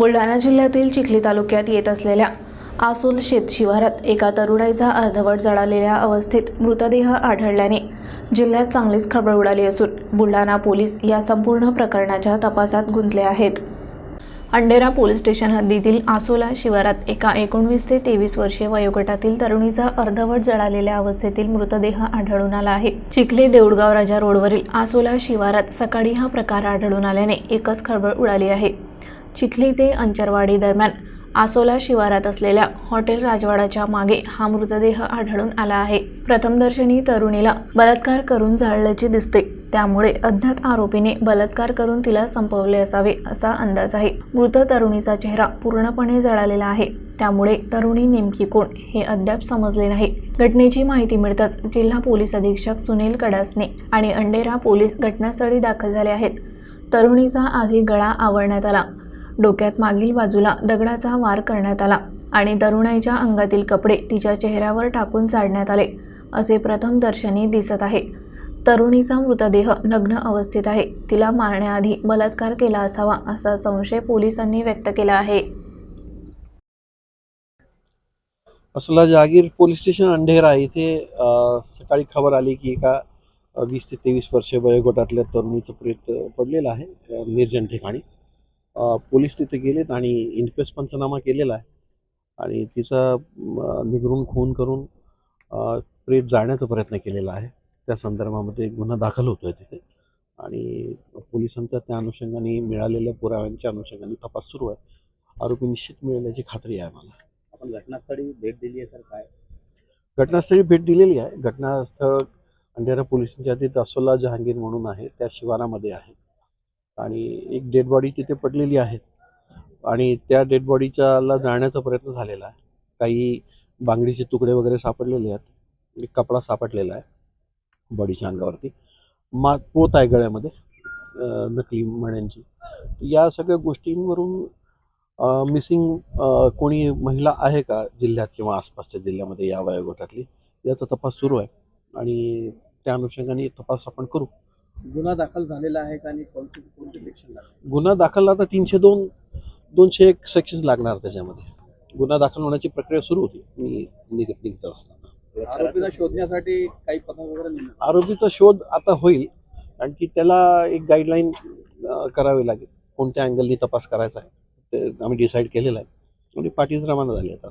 बुलढाणा जिल्ह्यातील चिखली तालुक्यात येत असलेल्या आसोल शेत शिवारात एका तरुणाईचा अर्धवट जळालेल्या अवस्थेत मृतदेह आढळल्याने जिल्ह्यात चांगलीच खळबळ उडाली असून बुलढाणा पोलीस या संपूर्ण प्रकरणाच्या तपासात गुंतले आहेत. अंडेरा पोलीस स्टेशन हद्दीतील आसोला शिवारात एका एकोणवीस ते तेवीस वर्षीय वयोगटातील तरुणीचा अर्धवट जळालेल्या अवस्थेतील मृतदेह आढळून आला आहे. चिखले देऊळगाव राजा रोडवरील आसोला शिवारात सकाळी हा प्रकार आढळून आल्याने एकच खळबळ उडाली आहे. चिखली ते अंचरवाडी दरम्यान आसोला शिवारात असलेल्या हॉटेल राजवाडाच्या मागे हा मृतदेह आढळून आला आहे. प्रथमदर्शनी तरुणीला बलात्कार करून जाळल्याचे दिसते. त्यामुळे अज्ञात आरोपीने बलात्कार करून तिला संपवले असावे असा अंदाज आहे. मृत तरुणीचा चेहरा पूर्णपणे जळालेला आहे. त्यामुळे तरुणी नेमकी कोण हे अद्याप समजले नाही. घटनेची माहिती मिळताच जिल्हा पोलीस अधीक्षक सुनील कडासने आणि अंडेरा पोलीस घटनास्थळी दाखल झाले आहेत. तरुणीचा आधी गळा आवरण्यात आला. डोक्यात मागील बाजूला दगडाचा वार करण्यात आला आणि तरुणाईच्या अंगातील कपडे तिच्या चेहऱ्यावर टाकून जाडण्यात आले. असे प्रथम दर्शनी दिसत आहे. तरुणीचा मृतदेह नग्न अवस्थेत आहे. तिला मारण्याआधी बलात्कार केला असावा असा संशय पोलिसांनी व्यक्त केला आहे. असला जहागीर पोलीस स्टेशन अंधेरा इथे सकाळी खबर आली की एका वीस ते तेवीस वर्षे वयोगटातल्या तरुणीचं प्रेत पडलेलं आहे निर्जन ठिकाणी. पोलीस तिथे गेलेत आणि इन्क्वेस्ट पंचनामा केलेला आहे. आणि तिचा निगरून खून करून प्रेत जाळण्याचा प्रयत्न केलेला आहे. त्या संदर्भामध्ये गुन्हा दाखल होतोय तिथे. आणि पोलिसांचा त्या अनुषंगाने मिळालेल्या पुराव्यांच्या अनुषंगाने तपास सुरू आहे. आरोपी निश्चित मिळेल याची खात्री आहे मला आपण घटनास्थळी भेट दिली आहे सर काय? घटनास्थळी भेट दिलेली आहे. घटनास्थळ अंधेरा पोलिसांच्या हद्दीत असोला जहांगीर म्हणून आहे. त्या शिवारामध्ये आहे. आणि एक डेड बॉडी तिथे पडलेली आहे. आणि त्या डेड बॉडीच्याला जाळण्याचा प्रयत्न झालेला आहे. काही बांगडीचे तुकडे वगैरे सापडलेले आहेत. एक कपडा सापडलेला आहे बॉडीच्या अंगावरती. मा पोत आहे गळ्यामध्ये नकली मण्यांची. या सगळ्या गोष्टींवरून मिसिंग कोणी महिला आहे का जिल्ह्यात किंवा आसपासच्या जिल्ह्यामध्ये या वयोगटातली? याचा तपास सुरू आहे. आणि त्या अनुषंगाने तपास आपण करू. गुन्हा दाखल झालेला आहे का आणि कोणते कोणते सेक्शन लागले गुन्हा दाखल आता तीनशे दोन दोनशे एक सेक्शन लागणार त्याच्यामध्ये. गुन्हा दाखल होण्याची प्रक्रिया सुरू होती. मी निघत निघत असताना. आरोपीला शोधण्यासाठी काही पथक वगैरे आरोपीचा शोध आता होईल कारण की त्याला एक गाईडलाईन करावी लागेल. कोणत्या अँगलनी तपास करायचा आहे ते आम्ही डिसाईड केलेलं आहे. आणि पाठीच रवाना झाले आता.